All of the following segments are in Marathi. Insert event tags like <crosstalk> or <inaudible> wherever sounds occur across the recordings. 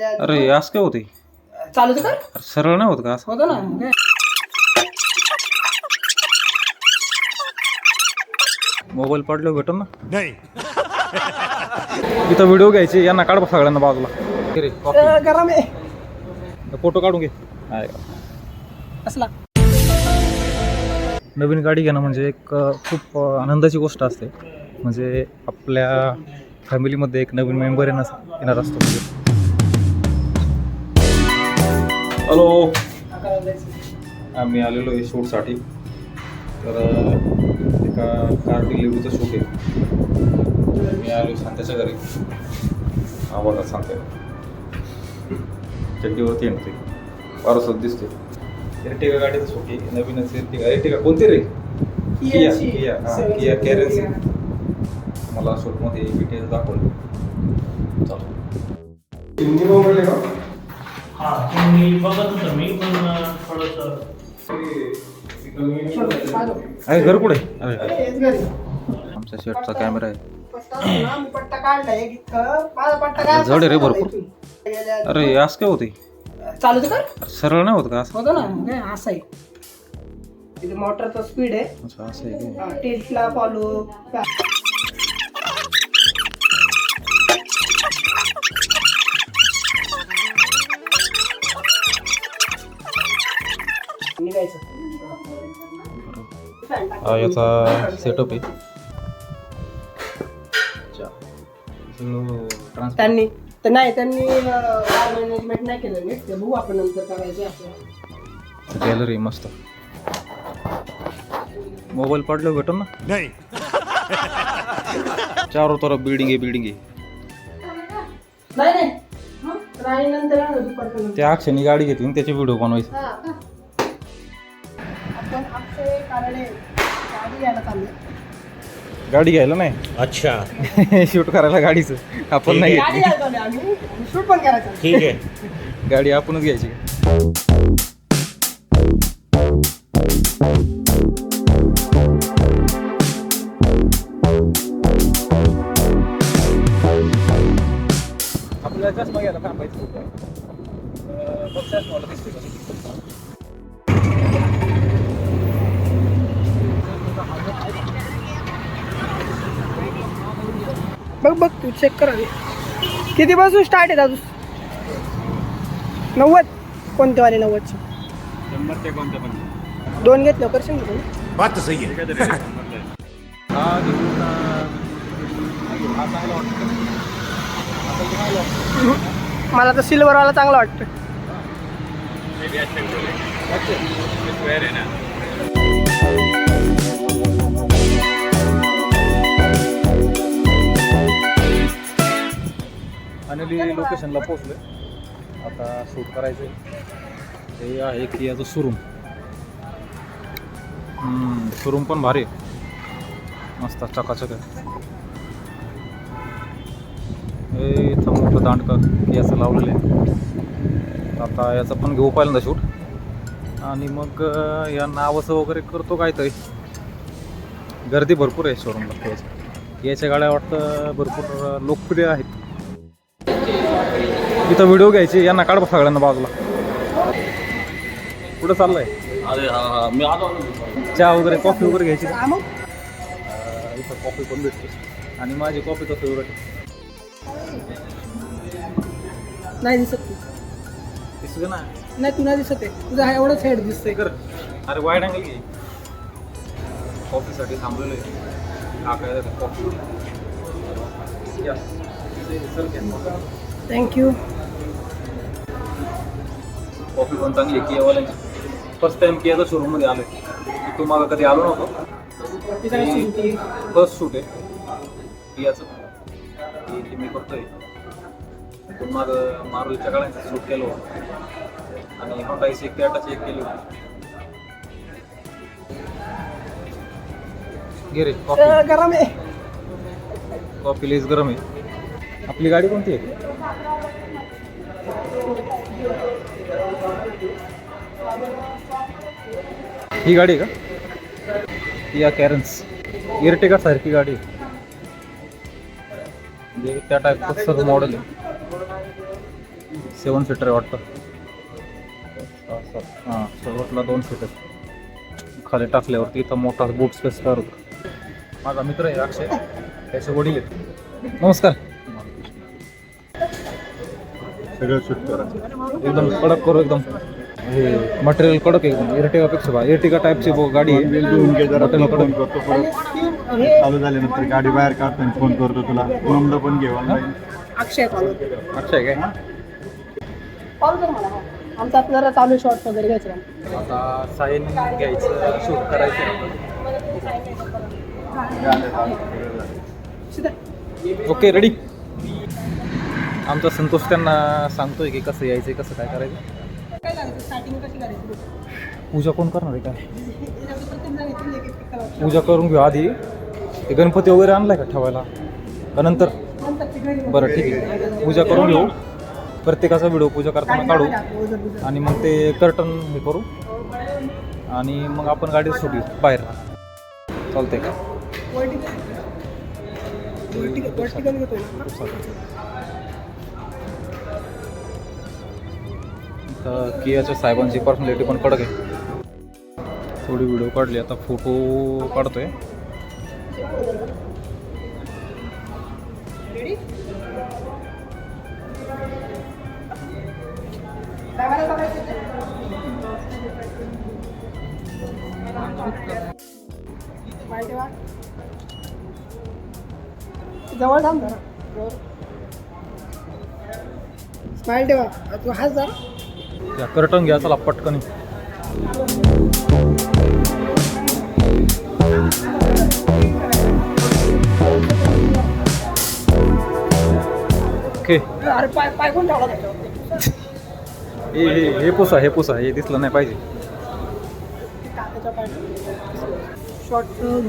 अरे असं काय होते चालू तर सरळ नाही होत का असं? होतं ना. काय? मोबाईल पडलो भेटून ना? इथं व्हिडिओ घ्यायचे यांना काढ बा सगळ्यांना बाजूला. घे रे अ, गरम आहे फोटो काढून घे. आहे का? असला. नवीन गाडी घेणं म्हणजे एक अ, खूप अ, आनंदाची गोष्ट असते. म्हणजे आपल्या फॅमिलीमध्ये एक नवीन मेंबर येणार येणार असतो. म्हणजे हॅलो आम्ही आलेलो आहे शूटसाठी. तर एका कार डिलिव्हरीचं शूट आहे. मी आलो शांत्याच्या घरी. हा बघा सांगते चड्डीवरती येणते वारसच दिसते एर्टिगा गाडीचं शूट आहे. नवीनच एर्टिगा. एर्टिगा कोणती रे? Kia Kia. हां किया कॅरेन्सी मला शूटमध्ये डिटेल्स दाखवले. चला. हिंदी मोबाईल आहे का? हा बघत होतो मी पण थोडंसं अरे घर कुठे? अरे. हेच घरी. आमच्या शेटचा कॅमेरा आहे. पट्टा असतो ना, मी पट्टा काढलाय एक इतकं. माझा पट्टा काय जड आहे रे भरपूर. अरे असं काय होते चालू तर कर. अरे सरळ नाही होत का असं? होतं ना काय असं आहे. तिथे मोटरचा स्पीड आहे. अच्छा असं आहे काय टिल्टला फॉलो हा याचा सेटअप आहे. त्यांनी तर नाही त्यांनी मॅनेजमेंट नाही केलं नीट. ते बघू आपण नंतर करायचं असं. गॅलरी मस्त. मोबाईल पडलो भेटून ना? नहीं. चारो तरफ बिल्डिंग आहे बिल्डिंग आहे. हं? त्या अक्षयनी गाडी घेतली त्याचे व्हिडिओ बनवायचे. हा, का? आपण अक्षय कारणे गाडी घ्यायला चाललोय. गाडी घ्यायला नाही? अच्छा. <laughs> शूट करायला गाडीचं. आपण नाही गाडी घेतली. घ्यायला चाललोय आम्ही. शूट पण करायचं ठीक है गाडी आपणच घ्यायची. आपल्याला चष्मा घ्यायला थांबायचं बघ बघ तू चेक कर किती पासून स्टार्ट आहे दादू नव्वद? कोणते वाले नव्वदचे? दोन घेतलं करशील ना तू? बात तो सही घेऊन अं, हा चांगला वाटतो आपल्याला चांगला वाटतो. मला तर सिल्वरवाला चांगला वाटतं फायनली लोकेशनला पोहोचलो आता शूट करायचं हे आहे कियाचं शोरूम शोरूम पण भारी आहे. मस्त चकाचक आहे. हे इथं मोठं दांडकं कियाचं लावलेलं आहे. आता याचं पण घेऊ पहिल्यांदा शूट आणि मग या नावाचं वगैरे करतो काय तरी गर्दी भरपूर आहे शोरूमला याच्या गाड्या वाटतं भरपूर लोकप्रिय आहेत. इथं व्हिडिओ घ्यायचे यांना काढ बा सगळ्यांना बाजूला. कुठं चाललंय? अरे हा हा मी आलो चहा वगैरे कॉफी वगैरे घ्यायची? का? मग. अं, इथं कॉफी पण भेटते. आणि माझी कॉफी तर फेवरेट आहे. नाही दिसत तू. दिसतं ना. नाही तुला दिसत आहे. तुझा हा एवढंच हेड दिसतंय. कर. अरे वाईट अँगल घे. कॉफीसाठी थांबलेलो आहे. कॉफी या. सर घ्या. थँक्यू कॉफी पण चांगली आहे कियावाल्यांची फर्स्ट टाइम कियाच्या शोरूममध्ये आलो आहे तू मागं कधी आलो नव्हतो. फर्स्ट शूट आहे? कियाचं ते ते मी करतोय. पण मग मारुतीच्या गाड्यांचं शूट केलं होतं. आणि होंडाईची एक टॅटाची एक केली होती. घे रे कॉफी गरम आहे. कॉफी लेस गरम आहे. आपली गाडी कोणती आहे? ही गाडी का? या कॅरन्स इर्टिगा सारखी गाडी. म्हणजे त्या टाईपचं सर्व मॉडेल आहे. सेवन सीटर आहे वाटतं. हां शेवटला दोन सीटर खाली टाकल्यावरती इथं मोठा बूट स्पेस होतो. माझा मित्र आहे अक्षय. त्याचे वडील आहेत. नमस्कार. सगळं शूट करायचं एकदम कडक करू एकदम. हे मटेरियल कडक आहे. एकदम इर्टिगापेक्षा बा इर्टिगा टाईपची ब- गाडी आहे. वेळ देऊन घे जरा हॉटेल फोन करतो परत चालू झाल्यानंतर गाडी बाहेर काढताना फोन करतो तुला. नंबर पण घे ऑनलाईन अक्षय कॉल अक्षय काय? कॉल कर मला. हा. आमचा आपल्याला चालू शॉर्ट वगैरे घ्यायचे. आता साईन घ्यायचं शूट करायचं. ओके रेडी आमचा संतोष त्यांना सांगतोय की कसं यायचं कसं काय करायचं पूजा कोण करणार आहे काय पूजा करून घेऊ आधी. ते गणपती वगैरे आणलाय का ठेवायला? का नंतर? बरं ठीक आहे. पूजा करून घेऊ. प्रत्येकाचा व्हिडिओ पूजा करताना काढू. आणि मग ते कर्टन हे करू. आणि मग आपण गाडी सुटू बाहेर. चालतंय का? तर कियाच्या साहेबांची पर्सनॅलिटी पण कडक आहे. थोडी व्हिडिओ काढली आता फोटो काढतोय. जवळ थांब जरा. स्माईल ठेवा. तू हाच जा त्या कर्टन घ्या चला पटकन. ओके. हे हे हे पुसा हे पुसा हे दिसलं नाही पाहिजे. शॉर्ट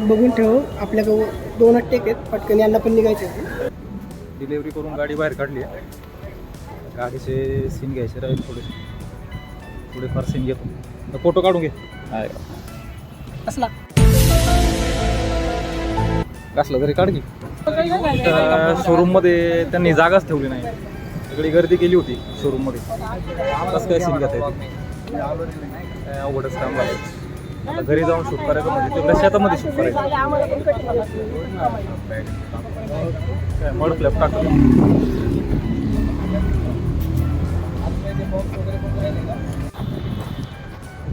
बघून ठेव. आपल्याकडे दोन टेक आहेत पटकन यांना पण निघायचे. डिलेवरी करून गाडी बाहेर काढली आहे. गाडीचे सीन घ्यायचे राहील थोडे थोडेफार सीन घेतो. फोटो काढून घे. कसला कसला तरी काढ की. शोरूममध्ये त्यांनी जागाच ठेवली नाही. सगळी गर्दी केली होती शोरूममध्ये कसं काय सीन घेता येते अवघडच काम झालं आता घरी जाऊन शूट करायचं म्हणजे तिकडे शेतामध्ये शूट करायचं. मड फ्लॅप टाकलं.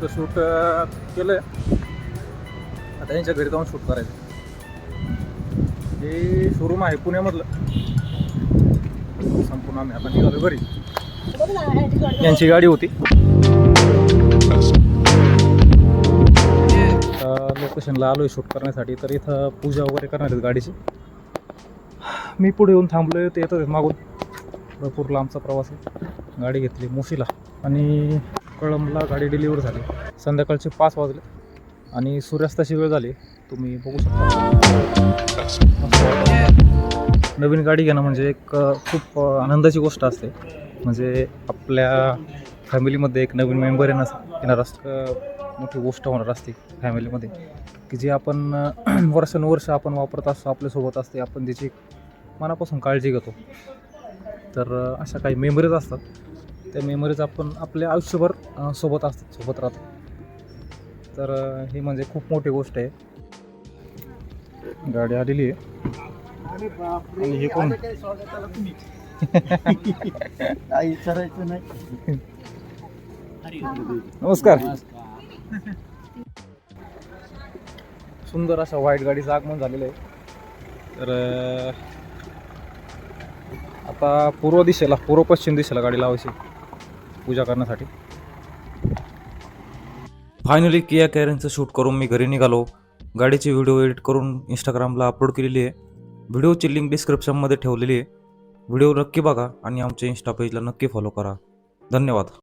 तिथं शूट केलं. आता यांच्या घरी जाऊन शूट करायचं. हे शोरूम आहे पुण्यामधलं. संपूर्ण आम्ही आता निघालो घरी. यांची गाडी होती. लोकेशनला आलो आहे शूट करण्यासाठी. तर इथं पूजा वगैरे करणार आहेत गाडीची. मी पुढे येऊन थांबलो ते येतात मागून. भरपूर लांबचा प्रवास आहे. गाडी घेतली मोशीला. आणि कळंबला गाडी डिलिव्हर झाली. संध्याकाळचे पाच वाजले आणि सूर्यास्ताची वेळ झाली. तुम्ही बघू शकता. नवीन गाडी घेणं म्हणजे एक खूप आनंदाची गोष्ट असते. म्हणजे आपल्या फॅमिलीमध्ये एक नवीन मेंबर येणार येणार असं मोठी गोष्ट होणार असते फॅमिलीमध्ये. की जे आपण <clears throat> वर्षानुवर्ष आपण वापरत असतो आपल्यासोबत असते आपण त्याची मनापासून काळजी घेतो. तर अशा काही मेमरीज असतात. त्या मेमरीज आपण आपल्या आयुष्यभर सोबत असतात सोबत राहतो. तर ही म्हणजे खूप मोठी गोष्ट आहे. गाडी आलेली आहे. आणि हे कोण? <laughs> काही विचारायचं नाही. नमस्कार. सुंदर अशा व्हाईट गाडीचं आगमन झालेलं आहे. तर आता पूर्व दिशेला पूर्व पश्चिम दिशेला गाडी लावायची. पूजा करण्यासाठी. फायनली किया कॅरेनचं शूट करून मी घरी निघालो. गाडीची व्हिडिओ एडिट करून इंस्टाग्रामला अपलोड केलेली आहे. व्हिडिओची लिंक डिस्क्रिप्शनमध्ये ठेवलेली आहे. व्हिडिओ नक्की बघा आणि आमच्या इंस्टा पेजला नक्की फॉलो करा. धन्यवाद.